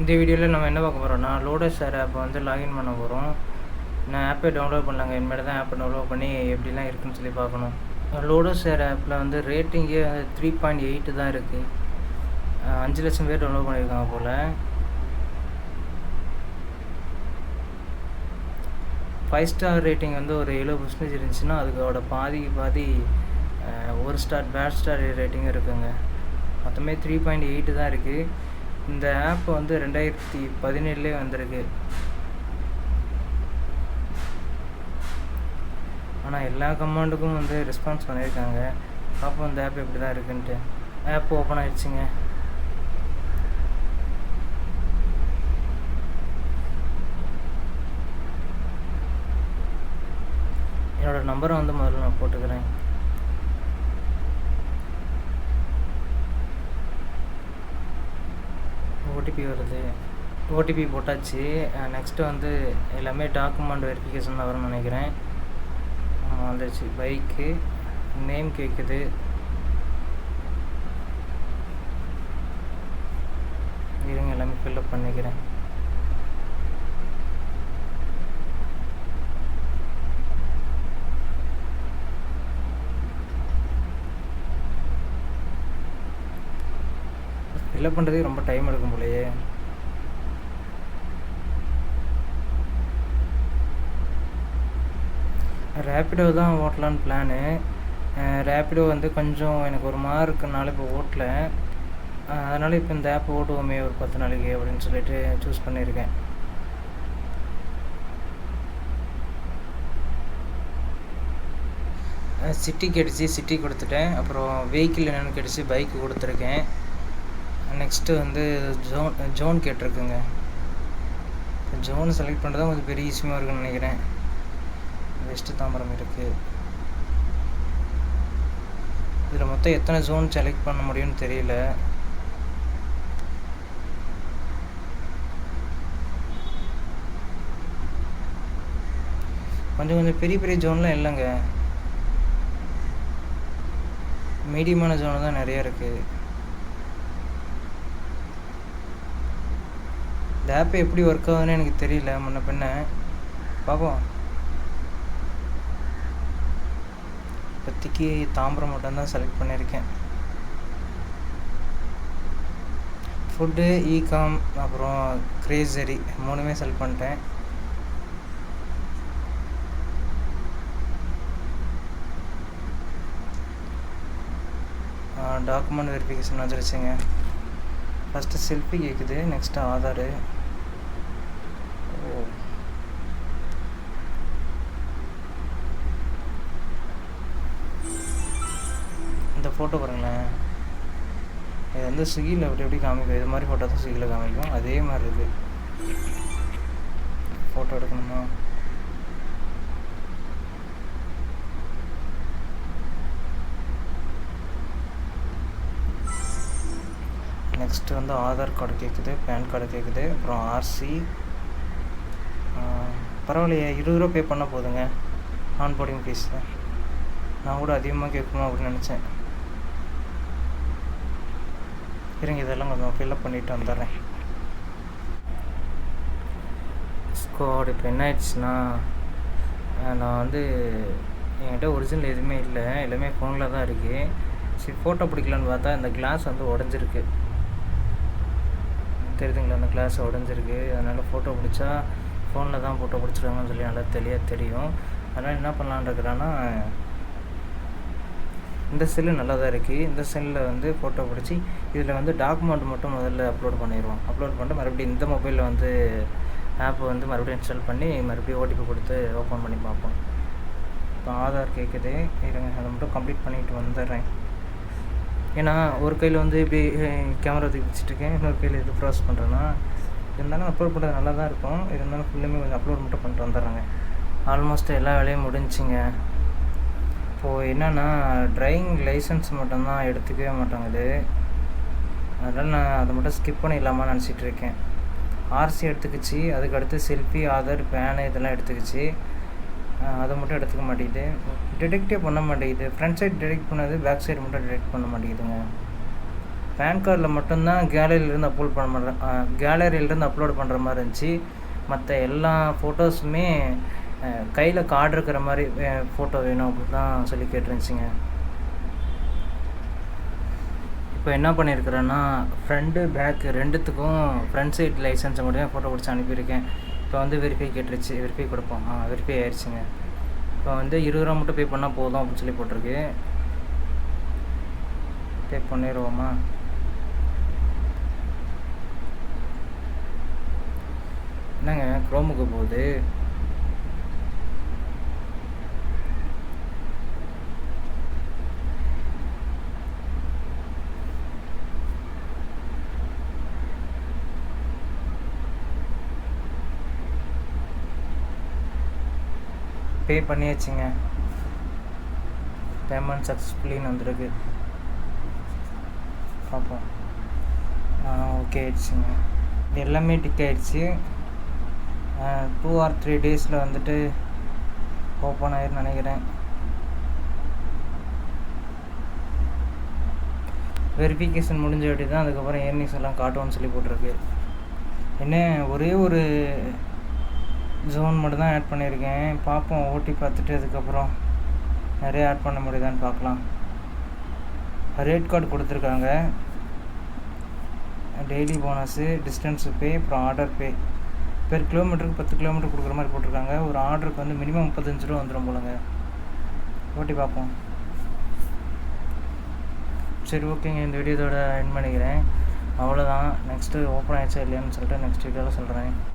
இந்த வீடியோவில் நம்ம என்ன பார்க்க போகிறோம்னா லோடோ சார் ஆப்பை வந்து லாகின் பண்ண போகிறோம் நான் ஆப்பை டவுன்லோட் பண்ணலாங்க. இனிமேல் தான் ஆப்பை டவுன்லோட் பண்ணி எப்படிலாம் இருக்குன்னு சொல்லி பார்க்கணும். லோடோ சார் ஆப்பில் வந்து ரேட்டிங்கே த்ரீ பாயிண்ட் எயிட்டு தான் இருக்குது அஞ்சு லட்சம் பேர் டவுன்லோட் பண்ணியிருக்காங்க போல். ஃபைவ் ஸ்டார் ரேட்டிங் வந்து ஒரு எழுபது பர்சன்டேஜ் இருந்துச்சுன்னா அதுக்கோட பாதி பாதி ஒரு ஸ்டார் பேட் ஸ்டார் ரேட்டிங்கும் இருக்குங்க. மொத்தமே த்ரீ பாயிண்ட் எயிட்டு தான் இருக்குது இந்த ஆப் வந்து ரெண்டாயிரத்தி பதினேழுலே வந்திருக்கு. ஆனால் எல்லா கமாண்டுக்கும் வந்து ரெஸ்பான்ஸ் பண்ணியிருக்காங்க பார்ப்போம் இந்த ஆப் எப்படி தான் இருக்குன்ட்டு. ஆப் ஓப்பன் ஆயிடுச்சுங்க. என்னோட நம்பரை வந்து முதல்ல நான் போட்டுக்கிறேன். ஓடிபி வருது. ஓடிபி போட்டாச்சு. நெக்ஸ்ட்டு வந்து எல்லாமே டாக்குமெண்ட் வெரிஃபிகேஷன் தான் வரும்னு நினைக்கிறேன். ஆமாம் வந்துருச்சு. பைக்கு நேம் கேட்குது இருங்க எல்லாமே ஃபில்அப் பண்ணிக்கிறேன். ஃபில்அப் பண்ணுறதுக்கு ரொம்ப டைம் எடுக்கும் போலயே. ரேப்பிடோ தான் ஓட்டலான்னு பிளானு ரேப்பிடோ வந்து கொஞ்சம் எனக்கு ஒரு மாதிரி இருக்கனால இப்போ ஓட்டல. அதனால் இப்போ இந்த ஆப் ஓட்டுவோமே ஒரு பத்து நாளைக்கு அப்படின்னு சொல்லிட்டு சூஸ் பண்ணியிருக்கேன் சிட்டி கிடச்சி சிட்டி கொடுத்துட்டேன். அப்புறம் வெஹிக்கிள் என்னென்னு கிடச்சி பைக்கு கொடுத்துருக்கேன். நெக்ஸ்ட்டு வந்து ஜோன் ஜோன் கேட்டிருக்குங்க. ஜோன் செலக்ட் பண்ணுறது தான் கொஞ்சம் பெரிய விஷயமா இருக்குன்னு நினைக்கிறேன். வெஸ்ட்டு தாம்பரம் இருக்குது இதில் மொத்தம் எத்தனை ஜோன் செலக்ட் பண்ண முடியும்னு தெரியல. கொஞ்சம் கொஞ்சம் பெரிய பெரிய ஜோன்லாம் இல்லைங்க. மீடியமான ஜோன் தான் நிறையா இருக்குது இந்த ஆப் எப்படி ஒர்க் ஆகுதுன்னு எனக்கு தெரியல. முன்ன பின்ன பார்ப்போம் இப்போதைக்கு தாம்பரம் மட்டும்தான் செலக்ட் பண்ணியிருக்கேன் ஃபுட்டு ஈகாம் அப்புறம் கிரேசரி மூணுமே செலக்ட் பண்ணிட்டேன். டாக்குமெண்ட் வெரிஃபிகேஷன் வந்துருச்சுங்க. ஃபஸ்ட்டு செல்ஃபி கேட்குது நெக்ஸ்ட்டு ஆதாரு. இந்த ஃபோட்டோ பாருங்களேன். இது வந்து ஸ்விக்கியில் அப்படி எப்படி காமிக்கும்? இது மாதிரி ஃபோட்டோ தான் ஸ்விக்கியில் காமிக்கும். அதே மாதிரி இருக்குது ஃபோட்டோ எடுக்கணுமா? நெக்ஸ்ட் வந்து ஆதார் கார்டு கேட்குது பேன் கார்டு கேட்குது அப்புறம் ஆர்சி பரவாயில்லையே இருபது ரூபா பே பண்ணால் போதுங்க. ஆன் போர்டிங் ஃபீஸ் நான் கூட அதிகமாக கேட்கணும் அப்படின்னு நினச்சேன். இருங்க இதெல்லாம் கொஞ்சம் ஃபில்அப் பண்ணிட்டு வந்துடுறேன். ஸ்குவாட் இப்போ என்ன ஆயிடுச்சுன்னா நான் வந்து என்கிட்ட ஒரிஜினல் எதுவுமே இல்லை. எல்லாமே ஃபோனில் தான் இருக்குது சரி ஃபோட்டோ பிடிக்கலான்னு பார்த்தா இந்த கிளாஸ் வந்து உடஞ்சிருக்கு. தெரியுதுங்களா அந்த கிளாஸ் உடஞ்சிருக்கு. அதனால் ஃபோட்டோ பிடிச்சா ஃபோனில் தான் ஃபோட்டோ பிடிச்சிருக்காங்கன்னு சொல்லி நல்லா தெளிவாக தெரியும். அதனால் என்ன பண்ணலான்னு இருக்கிறேன்னா இந்த செல்லு நல்லா தான் இருக்குது இந்த செல்லில் வந்து ஃபோட்டோ பிடிச்சி இதில் வந்து டாக்குமெண்ட் மட்டும் முதல்ல அப்லோட் பண்ணிடுவோம். அப்லோட் பண்ணிட்டு மறுபடியும் இந்த மொபைலில் வந்து ஆப்பை வந்து மறுபடியும் இன்ஸ்டால் பண்ணி மறுபடியும் ஓடிபி கொடுத்து ஓப்பன் பண்ணி பார்ப்போம். இப்போ ஆதார் கேட்குது இருங்க அதை மட்டும் கம்ப்ளீட் பண்ணிட்டு வந்துடுறேன். ஏன்னா ஒரு கையில் வந்து இப்படி கேமரா தூக்கி வச்சுட்ருக்கேன் இன்னொரு கையில் இது ப்ராசஸ் பண்ணுறேன்னா இருந்தாலும் அப்லோட் பண்ணுறது நல்லா தான் இருக்கும். இருந்தாலும் ஃபுல்லுமே கொஞ்சம் அப்லோட் மட்டும் பண்ணிட்டு வந்துடுறாங்க. ஆல்மோஸ்ட் எல்லா வேலையும் முடிஞ்சுங்க. இப்போது என்னென்னா ட்ரைவிங் லைசன்ஸ் மட்டும்தான் எடுத்துக்கவே மாட்டாங்குது அதனால் நான் அதை மட்டும் ஸ்கிப் பண்ணிடலாமான்னு நினச்சிட்டு இருக்கேன். ஆர்சி எடுத்துக்கிச்சு அதுக்கடுத்து செல்ஃபி ஆதார் பேனு இதெல்லாம் எடுத்துக்கிச்சு. அதை மட்டும் எடுத்துக்க மாட்டேங்குது. டிடெக்டே பண்ண மாட்டேங்குது. ஃப்ரண்ட் சைடு டிடெக்ட் பண்ணது பேக் சைடு மட்டும் டிடெக்ட் பண்ண மாட்டேங்குதுங்க. பேன் கார்டில் மட்டும்தான் கேலரியிலேருந்து அப்லோட் பண்ண பண்ணுறேன் கேலரியிலேருந்து அப்லோட் பண்ணுற மாதிரி இருந்துச்சு. மற்ற எல்லா ஃபோட்டோஸுமே கையில் கார்டு இருக்கிற மாதிரி ஃபோட்டோ வேணும் அப்படின்னு தான் சொல்லி கேட்டுருந்துச்சிங்க. இப்போ என்ன பண்ணியிருக்கிறேன்னா ஃப்ரண்ட்டு பேக்கு ரெண்டுத்துக்கும் ஃப்ரண்ட் சைட் லைசன்ஸை மட்டும் ஃபோட்டோ பிடிச்சி அனுப்பியிருக்கேன். இப்போ வந்து வெரிஃபை கேட்டுருச்சு. வெரிஃபை கொடுப்போம். ஆ வெரிஃபை ஆயிடுச்சுங்க. இப்போ வந்து இருபது ரூபா மட்டும் பே பண்ணால் போதும் அப்படின்னு சொல்லி போட்டிருக்கு. பே பண்ணிடுவோமா? என்னங்க குரோமுக்கு போகுது. பே பண்ணியாச்சுங்க. பேமெண்ட் சக்ஸஸ்ஃபுல்லின்னு வந்திருக்கு. பார்ப்போம் ஓகே ஆயிடுச்சுங்க. இது எல்லாமே டிக் ஆயிடுச்சு. டூ ஆர் த்ரீ டேஸில் வந்துட்டு ஓப்பன் ஆயிருன்னு நினைக்கிறேன். வெரிஃபிகேஷன் முடிஞ்ச வாட்டி தான் அதுக்கப்புறம் ஏர்னிங்ஸ் எல்லாம் காட்டுவோன்னு சொல்லி போட்டிருக்கு. என்ன ஒரே ஒரு ஜோன் மட்டும் தான் ஆட் பண்ணியிருக்கேன். பார்ப்போம் ஓட்டி பார்த்துட்டு அதுக்கப்புறம் நிறைய ஆட் பண்ண முடியுதான்னு பார்க்கலாம். ரேட் கார்டு கொடுத்துருக்காங்க. டெய்லி போனஸு டிஸ்டன்ஸு பே அப்புறம் ஆர்டர் பே பெர் கிலோமீட்டருக்கு பத்து கிலோமீட்டர் கொடுக்குற மாதிரி போட்டிருக்காங்க. ஒரு ஆர்டருக்கு வந்து மினிமம் முப்பத்தஞ்சு ரூபா வந்துடும் போலங்க. ஓட்டி பார்ப்போம். சரி ஓகேங்க. இந்த வீடியோதோட என் பண்ணிக்கிறேன். அவ்வளோதான் நெக்ஸ்ட்டு ஓப்பன் ஆயிடுச்சா இல்லையான்னு சொல்லிட்டு நெக்ஸ்ட் வீடியோவில் சொல்கிறேன்